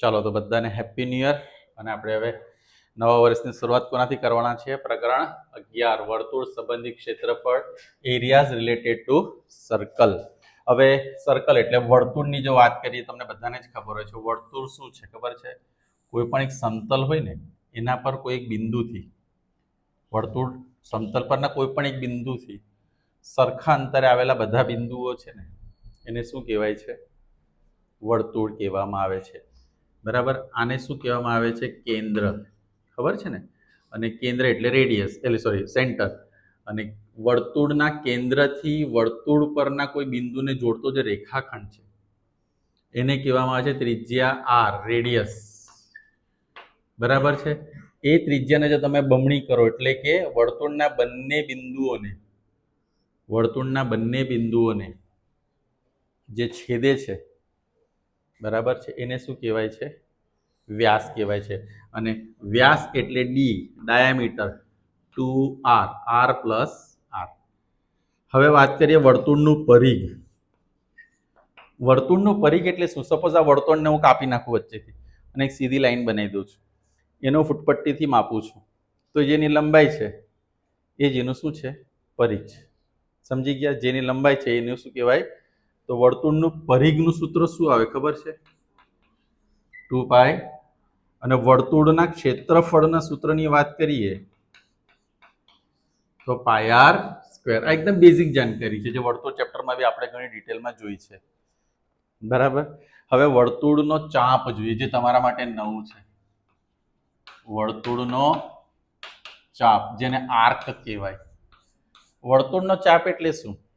ચાલો, તો બધાને હેપી ન્યુ યર અને આપણે હવે નવા વર્ષની શરૂઆત કોનાથી કરવાના છે? પ્રકરણ અગિયાર, વર્તુળ સંબંધી ક્ષેત્રફળ એરિયાઝ રિલેટેડ ટુ સર્કલ હવે સર્કલ એટલે વર્તુળની જો વાત કરીએ, તમને બધાને જ ખબર હોય છે, વર્તુળ શું છે? ખબર છે? કોઈ પણ એક સમતલ હોય ને, એના પર કોઈ એક બિંદુથી, વર્તુળ સમતલ પરના કોઈ પણ એક બિંદુથી સરખા અંતરે આવેલા બધા બિંદુઓ છે ને, એને શું કહેવાય છે? વર્તુળ કહેવામાં આવે છે. બરાબર? આને શું કહેવામાં આવે છે? કેન્દ્ર. ખબર છે ને? અને કેન્દ્ર એટલે રેડિયસ, એટલે સોરી સેન્ટર. અને વર્તુળના કેન્દ્રથી વર્તુળ પરના કોઈ બિંદુને જોડતો જે રેખાખંડ છે, એને કહેવામાં આવે છે ત્રિજ્યા આર, રેડિયસ. બરાબર છે? એ ત્રિજ્યાને જો તમે બમણી કરો, એટલે કે વર્તુળના બંને બિંદુઓને, વર્તુળના બંને બિંદુઓને જે છેદે છે બરાબર છે? એને શું કહેવાય છે? વ્યાસ કહેવાય છે. અને વ્યાસ એટલે D diameter two R R plus R હવે વાત કરીએ વર્તુળનું પરિઘ. વર્તુળનું પરિઘ એટલે શું? સપોઝ આ વર્તુળને હું કાપી નાખું વચ્ચેથી અને એક સીધી લાઈન બનાવી દઉં છું. એનો ફૂટપટ્ટીથી માપું છું. તો જેની લંબાઈ છે? એ જેનું શું છે? પરિઘ સમજી ગયા? જેની લંબાઈ છે, એનું શું કહેવાય? તો વર્તુળનું પરિઘનું સૂત્ર શું આવે ખબર છે? Two pi. અને વર્તુળના ક્ષેત્રફળના સૂત્રની વાત કરીએ તો પાયાર સ્ક્વેર. આ એકદમ બેઝિક જાણકારી છે, જે વર્તુળ ચેપ્ટરમાં બી આપણે ઘણી ડિટેલમાં જોઈ છે. બરાબર? હવે વર્તુળનો ચાપ જોઈએ, જે તમારા માટે નવું છે. વર્તુળનો ચાપ, જેને આર્ક કહેવાય. વર્તુળનો ચાપ એટલે શું?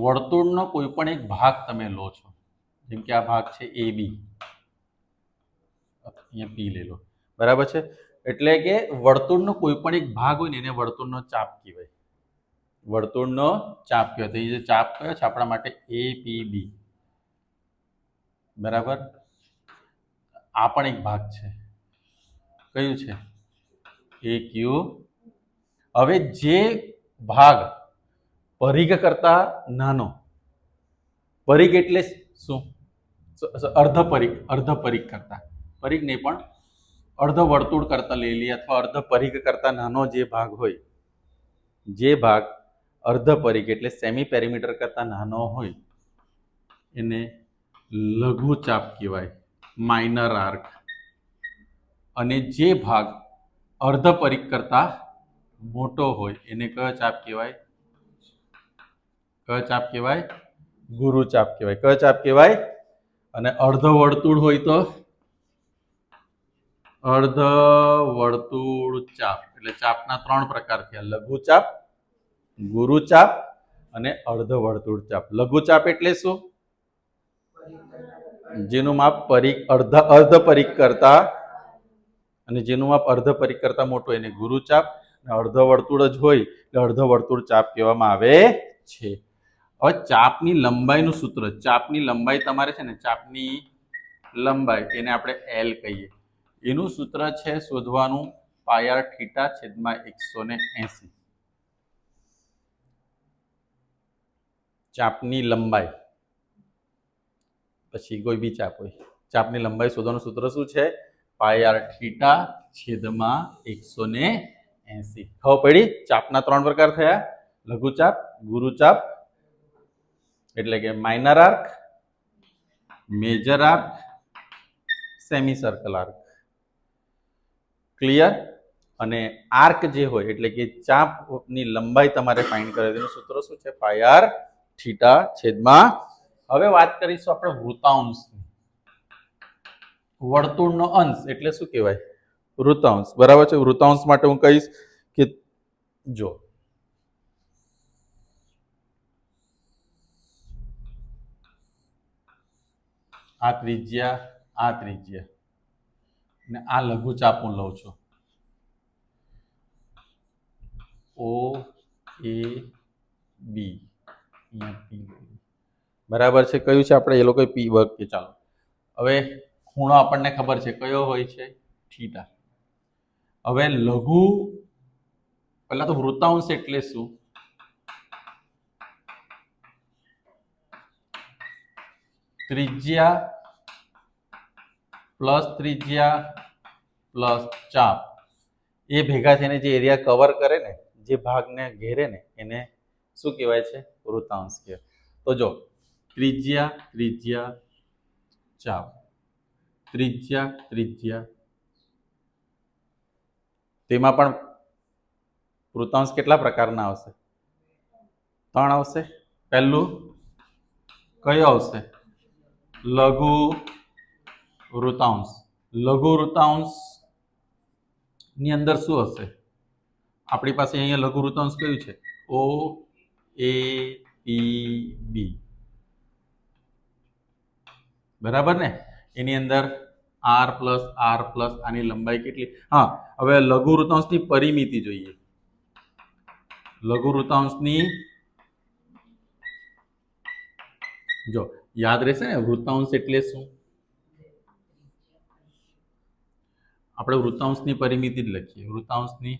વર્તુળનો કોઈ પણ એક ભાગ તમે લો છો. જેમ કે આ ભાગ છે એ બી. અહીંયા પી લઈ લો. બરાબર છે? એટલે કે વર્તુળનો કોઈ પણ એક ભાગ હોય ને એને વર્તુળનો ચાપ કહેવાય. વર્તુળનો ચાપ કહેવાય. તો એ જે ચાપ કયો છે આપણા માટે? એ, પી, બી. બરાબર? આ પણ એક ભાગ છે. કયું છે? એ, ક્યુ. હવે જે ભાગ પરિઘ કરતા નાનો. પરિઘ એટલે શું? અર્ધ પરિઘ અર્ધ પરિઘ કરતા. પરિઘ નહીં પણ અર્ધ વર્તુળ કરતા લઈ લઈએ અથવા અર્ધ પરિઘ કરતા નાનો જે ભાગ હોય. જે ભાગ અર્ધ પરિઘ એટલે સેમી પેરીમીટર કરતા નાનો હોય, એને લઘુ ચાપ કહેવાય માઇનર આર્ક અને જે ભાગ અર્ધ પરિઘ કરતા મોટો હોય, એને કયો ચાપ કહેવાય? કયો ચાપ કહેવાય? ગુરુ ચાપ કહેવાય. કયો ચાપ કહેવાય? અને અર્ધ વર્તુળ હોય તો? અર્ધ વર્તુળ ચાપ. એટલે ચાપના ત્રણ પ્રકાર થયા. લઘુ ચાપ, ગુરુ ચાપ અને અર્ધ વર્તુળ ચાપ. લઘુ ચાપ એટલે શું? જેનું માપ પરિક, અર્ધ અર્ધ પરિક કરતા અને જેનું માપ અર્ધ પરિક કરતા મોટું એને ગુરુ ચાપ. અને અર્ધ વર્તુળ જ હોય એટલે અર્ધ વર્તુળ ચાપ કહેવામાં આવે છે. હવે ચાપની લંબાઈનું સૂત્ર, ચાપની લંબાઈ તમારે છે ને, ચાપની લંબાઈ એને આપણે એલ કહીએ. એનું સૂત્ર છે શોધવાનું પાયર થીટા છેદમાં એકસો ને એસી. ચાપની લંબાઈ. પછી કોઈ બી ચાપ હોય. ચાપની લંબાઈ શોધવાનું સૂત્ર શું છે? પાયર થીટા છેદમાં એકસો ને એસી. ખબર પડી? ચાપના ત્રણ પ્રકાર થયા. લઘુચાપ, ગુરુચાપ એટલે કે minor arc major arc semi circle arc clear અને આર્ક જે હોય, એટલે કે ચાપની લંબાઈ તમારે ફાઇન્ડ કરે તેનું સૂત્ર શું છે? પાયર થીટા છેદમાં, હવે વાત કરીશું આપણે વૃતાંશની. વર્તુળનો અંશ, એટલે શું કહેવાય? વૃતાંશ. બરાબર છે? વૃતાંશ માટે હું કહીશ કે જો આ ત્રિજ્યા આ ત્રિજ્યા. ને આ લઘુ ચાપ હું લઉં છું. ઓ, એ, બી. બરાબર છે? કયું છે આપણે? એ લોકો પી વર્ગ કે ચાલો. હવે ખૂણો આપણને ખબર છે. કયો હોય છે? થીટા. હવે લઘુ, પહેલાં તો વૃત્તાંશ એટલે શું? ત્રિજ્યા પ્લસ ત્રિજ્યા પ્લસ ચાપ. એ ભેગા થઈને જે એરિયા કવર કરે ને, જે ભાગને ઘેરે ને, એને શું કહેવાય છે? વૃતાંશ કહેવાય. તો જો, ત્રિજ્યા ત્રિજ્યા ચાપ. ત્રિજ્યા ત્રિજ્યા. તેમાં પણ વૃતાંશ કેટલા પ્રકારના આવશે? ત્રણ આવશે? પહેલું કયો આવશે? લઘુ વૃતાંશ લઘુ ઋતાંશની અંદર શું હશે? આપણી પાસે અહીંયા લઘુ વૃતાંશ કયું છે? ઓ, એ, પી, બી. બરાબર ને? એની અંદર આર પ્લસ આર પ્લસ આની લંબાઈ કેટલી? હા, હવે લઘુ વૃતાંશની પરિમિતિ જોઈએ. લઘુ વૃતાંશની જો યાદ રહેશે ને? વૃતાંશ એટલે શું? આપણે વૃતાંશની પરિમિતિ જ લખીએ. વૃતાંશની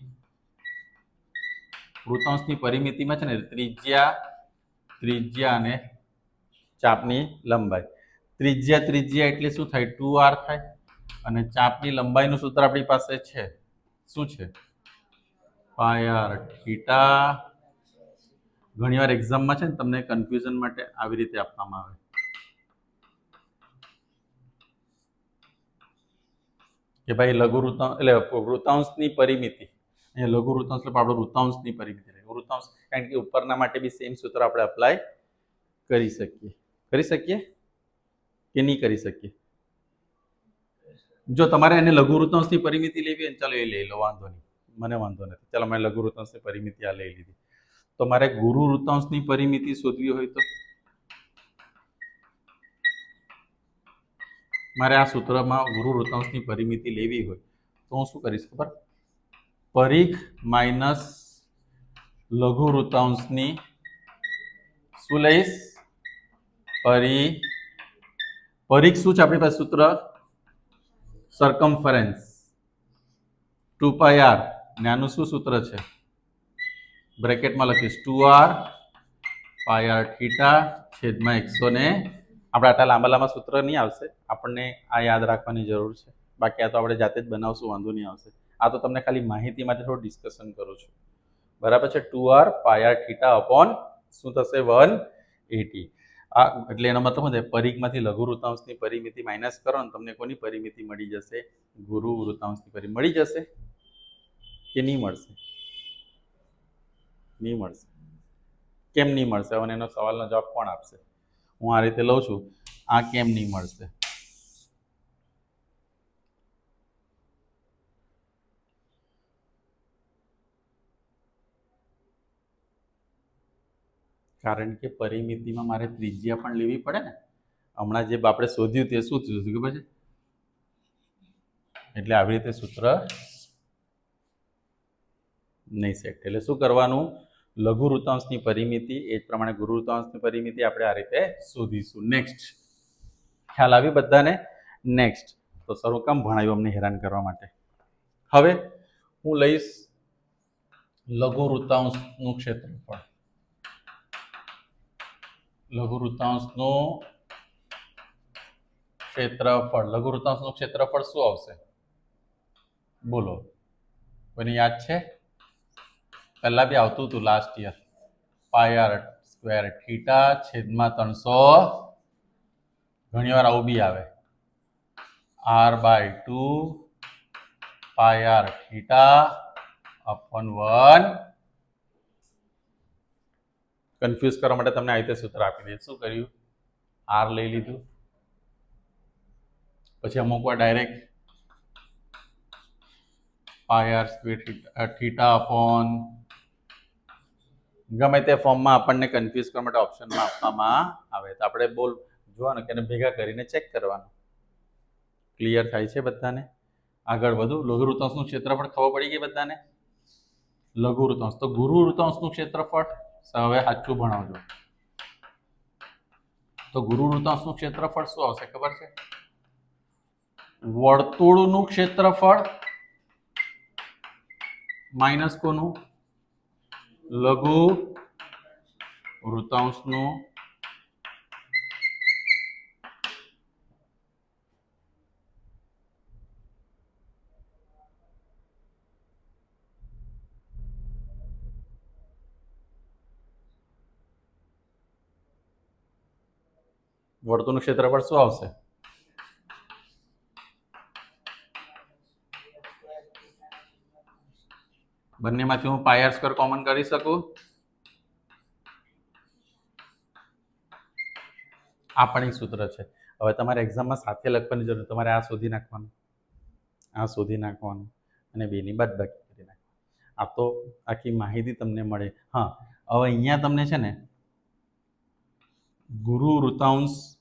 વૃતાંશની પરિમિતિમાં છે ને, ત્રિજ્યા ત્રિજ્યા અને ચાપની લંબાઈ. ત્રિજ્યા ત્રિજ્યા એટલે શું થાય? ટુ આર થાય. અને ચાપની લંબાઈનું સૂત્ર આપણી પાસે છે. શું છે? Pi R theta. ઘણીવાર એક્ઝામમાં છે ને, તમને કન્ફ્યુઝન માટે આવી રીતે આપવામાં આવે. કે ભાઈ લઘુ વૃતાંશ એટલે વૃતાંશની પરિમિતિ. અહીંયા લઘુ વૃતાંશ એટલે આપણો વૃતાંશની પરિમિતિ. વૃતાંશ કારણ કે ઉપરના માટે બી સેમ સૂત્ર આપણે અપ્લાય કરી શકીએ. કરી શકીએ કે નહીં કરી શકીએ? જો તમારે એને લઘુ વૃતાંશની પરિમિતિ લેવી હોય ચાલો એ લઈ લો, વાંધો નહીં. મને વાંધો નથી. ચાલો, મેં લઘુ વૃતાંશની પરિમિતિ આ લઈ લીધી. તો મારે ગુરુ વૃતાંશની પરિમિતિ શોધવી હોય તો? મારે આ સૂત્રમાં ગુરુ વૃતાંશની પરિમિતિ લેવી હોય, તો હું શું કરીશ ખબર? પરીખ માઇનસ લઘુ વૃતાંશની શું લઈશ? પરી, પરીખ શું છે આપણી પાસે સૂત્ર? સરકમફરન્સ ટુ પાય આર ને આનું શું સૂત્ર છે? બ્રેકેટમાં લખીશ. Two R pi R theta છેદમાં એકસો ને આપણે આટલા લાંબા લાંબા સૂત્ર નહીં આવશે. આપણને આ યાદ રાખવાની જરૂર છે. બાકી આ તો આપણે જાતે જ બનાવશું, વાંધો નહીં આવશે. આ તો તમને ખાલી માહિતી માટે થોડું ડિસ્કશન કરું છું. બરાબર છે? ટુ આર પાયા આર થીટા અપોન શું થશે? વન એટી આ એટલે એનો મતલબ શું થાય પરિઘમાંથી લઘુ વૃતાંશની પરિમિતિ માઇનસ કરો ને તમને કોની પરિમિતિ મળી જશે? ગુરુ વૃતાંશની પરિ મળી જશે કે નહીં મળશે? નહીં મળશે. કેમ નહીં મળશે? અને એનો સવાલનો જવાબ કોણ આપશે? હું આ રીતે લઉં છું. આ કેમ નહીં મળશે? કારણ કે પરિમિતિમાં મારે ત્રિજ્યા પણ લેવી પડે ને. હમણાં જે આપણે શોધ્યું તે શું થયું હતું ખબર છે? એટલે આવી રીતે સૂત્ર નહીં સેટ એટલે શું કરવાનું? લઘુ વૃતાંશની પરિમિતિ, એ જ પ્રમાણે ગુરુ વૃતાંશની પરિમિતિ આપણે આ રીતે શોધીશું. નેક્સ્ટ ખ્યાલ આવી બધાને? નેક્સ્ટ તો સર્વ કામ ભણાવ્યું અમને હેરાન કરવા માટે? હવે હું લઈશ લઘુ વૃતાંશનું ક્ષેત્રફળ. લઘુ વૃતાંશનું ક્ષેત્રફળ. લઘુ વૃતાંશનું ક્ષેત્રફળ શું આવશે? બોલો. કોઈને યાદ છે? પહેલા બી આવતું હતું last year pi r square theta છેદમાં ત્રણસો. ઘણીવાર આવું બી આવે. R by two pi r theta upon one confuse કરવા માટે તમને આ રીતે સૂત્ર આપી દે શું કર્યું? આર લઈ લીધું. પછી અમુક વાર direct pi r square theta upon ગમે તે ફોર્મમાં આપણને કન્ફ્યુઝ કરવા માટે ઓપ્શનમાં આપવામાં આવે. તો આપણે બોલ, જોવાનું કે એને ભેગા કરીને ચેક કરવાનું. ક્લિયર થાય છે બધાને? આગળ વધુ. લઘુ ક્ષેત્રફળ ખબર પડી ગઈ બધાને? લઘુ તો ગુરુ વૃતાંશનું ક્ષેત્રફળ? હવે સાચું ભણાવજો. તો ગુરુ વૃતાંશનું ક્ષેત્રફળ શું આવશે ખબર છે? વર્તુળનું ક્ષેત્રફળ? માઇનસ કોનું? લઘુ વૃતાંશનો વર્તુળનું ક્ષેત્રફળ શું આવશે? બંનેમાંથી હું પાય આર કોમન કરી શકું? આ પણ એક સૂત્ર છે. હવે તમારે એક્ઝામમાં સાથે લખવાની જરૂર. તમારે આ શોધી નાખવાનું. આ શોધી નાખવાનું અને બેની બાદ બાકી કરી નાખવાનું. આ તો આખી માહિતી તમને મળે. હા, હવે અહીંયા તમને છે ને, ગુરુ વૃતાંશ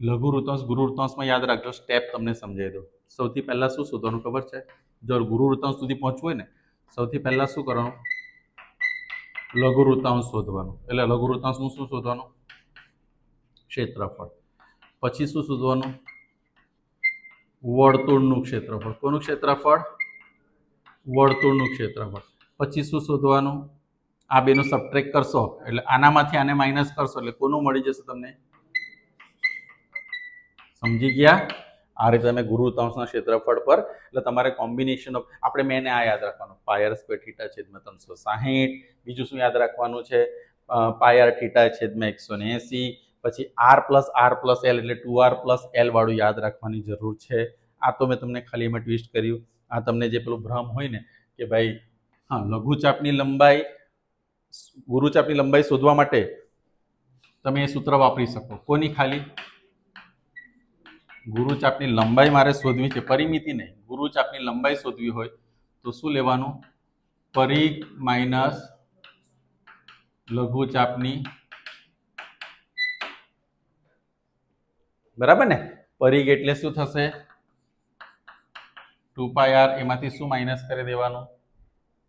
લઘુ વૃતાંશ ગુરુ વૃતાંશમાં યાદ રાખજો સ્ટેપ તમને સમજાવી દો. સૌથી પહેલાં શું શોધવાનું ખબર છે? જો ગુરુ વૃતાંશ સુધી પહોંચવું હોય ને સૌથી પહેલા શું કરવાનું? લઘુ શોધવાનું. એટલે લઘુ વૃતાંશનું શું શોધવાનું? ક્ષેત્રફળ. પછી શું શોધવાનું? વર્તુળનું ક્ષેત્રફળ. કોનું ક્ષેત્રફળ? વર્તુળનું ક્ષેત્રફળ. પછી શું શોધવાનું? આ બેનું સબટ્રેક કરશો. એટલે આનામાંથી આને માઇનસ કરશો. એટલે કોનું મળી જશે તમને? સમજી ગયા? આ રીતે તમે ગુરુ તંસના ક્ષેત્રફળ પર, એટલે તમારે કોમ્બિનેશન ઓફ આપણે મેં આ યાદ રાખવાનું પાયર સ્ક્વેર થીટા છેદમાં ત્રણસો સાહીઠ, બીજું શું યાદ રાખવાનું છે? પાયર થીટા છેદમાં એકસો ને એંસી, પછી R plus R plus L એટલે ટુ આર પ્લસ એલ વાળું યાદ રાખવાની જરૂર છે. આ તો મેં તમને ખાલી એમાં ટ્વિસ્ટ કર્યું. આ તમને જે પેલું ભ્રમ હોય ને, કે ભાઈ, હા, લઘુચાપની લંબાઈ, ગુરુચાપની લંબાઈ શોધવા માટે તમે એ સૂત્ર વાપરી શકો. કોની ખાલી? ગુરુચાપની લંબાઈ મારે શોધવી છે, પરિમિતિ નહીં. ગુરુચાપની લંબાઈ શોધવી હોય તો શું લેવાનું? પરિઘ માઇનસ લઘુચાપની બરાબર ને? પરિઘ એટલે શું થશે? ટુ પાય એમાંથી શું માઇનસ કરી દેવાનું?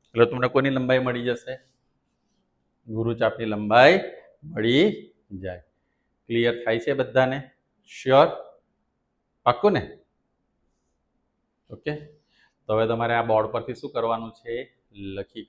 એટલે તમને કોની લંબાઈ મળી જશે? ગુરુચાપની લંબાઈ મળી જાય. ક્લિયર થાય છે બધાને? શ્યોર? પાક્કું ને? ઓકે તો હવે તમારે આ બોર્ડ પરથી શું કરવાનું છે? લખી